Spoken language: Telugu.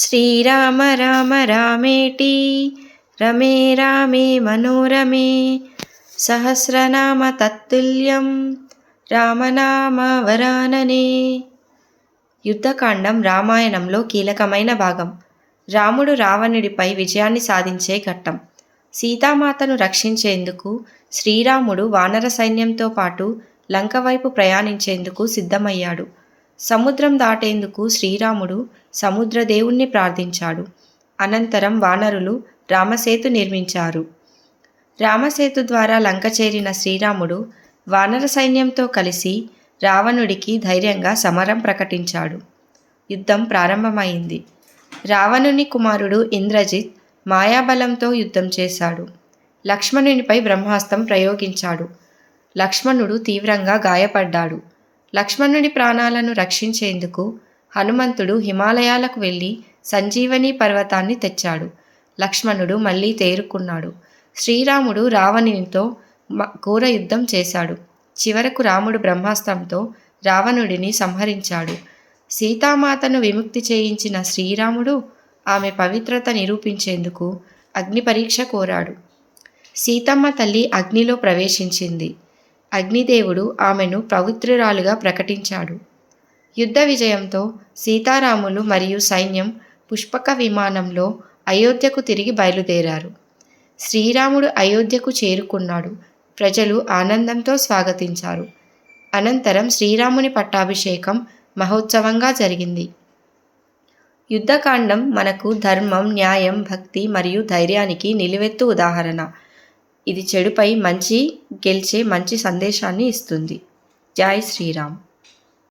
శ్రీరామ రామ రామేటి రమే రామే మనోరమే. సహస్రనామ తత్తుల్యం. రామనామ వరాననే. యుద్ధకాండం రామాయణంలో కీలకమైన భాగం. రాముడు రావణుడిపై విజయాన్ని సాధించే ఘట్టం. సీతామాతను రక్షించేందుకు శ్రీరాముడు వానర సైన్యంతో పాటు లంక వైపు ప్రయాణించేందుకు సిద్ధమయ్యాడు. సముద్రం దాటేందుకు శ్రీరాముడు సముద్రదేవుణ్ణి ప్రార్థించాడు. అనంతరం వానరులు రామసేతు నిర్మించారు. రామసేతు ద్వారా లంక చేరిన శ్రీరాముడు వానర సైన్యంతో కలిసి రావణుడికి ధైర్యంగా సమరం ప్రకటించాడు. యుద్ధం ప్రారంభమైంది. రావణుని కుమారుడు ఇంద్రజిత్ మాయాబలంతో యుద్ధం చేశాడు. లక్ష్మణునిపై బ్రహ్మాస్త్రం ప్రయోగించాడు. లక్ష్మణుడు తీవ్రంగా గాయపడ్డాడు. లక్ష్మణుడి ప్రాణాలను రక్షించేందుకు హనుమంతుడు హిమాలయాలకు వెళ్ళి సంజీవని పర్వతాన్ని తెచ్చాడు. లక్ష్మణుడు మళ్ళీ తేరుకున్నాడు. శ్రీరాముడు రావణునితో మ- ఘోర యుద్ధం చేశాడు. చివరకు రాముడు బ్రహ్మాస్త్రంతో రావణుడిని సంహరించాడు. సీతామాతను విముక్తి చేయించిన శ్రీరాముడు ఆమె పవిత్రత నిరూపించేందుకు అగ్ని పరీక్ష కోరాడు. సీతమ్మ తల్లి అగ్నిలో ప్రవేశించింది. అగ్నిదేవుడు ఆమెను పవిత్రురాలుగా ప్రకటించాడు. యుద్ధ విజయంతో సీతారాములు మరియు సైన్యం పుష్పక విమానంలో అయోధ్యకు తిరిగి బయలుదేరారు. శ్రీరాముడు అయోధ్యకు చేరుకున్నాడు. ప్రజలు ఆనందంతో స్వాగతించారు. అనంతరం శ్రీరాముని పట్టాభిషేకం మహోత్సవంగా జరిగింది. యుద్ధకాండం మనకు ధర్మం న్యాయం భక్తి మరియు ధైర్యానికి నిలువెత్తు ఉదాహరణ. ఇది చెడుపై మంచి గెలిచే మంచి సందేశాన్ని ఇస్తుంది. జై శ్రీరామ్.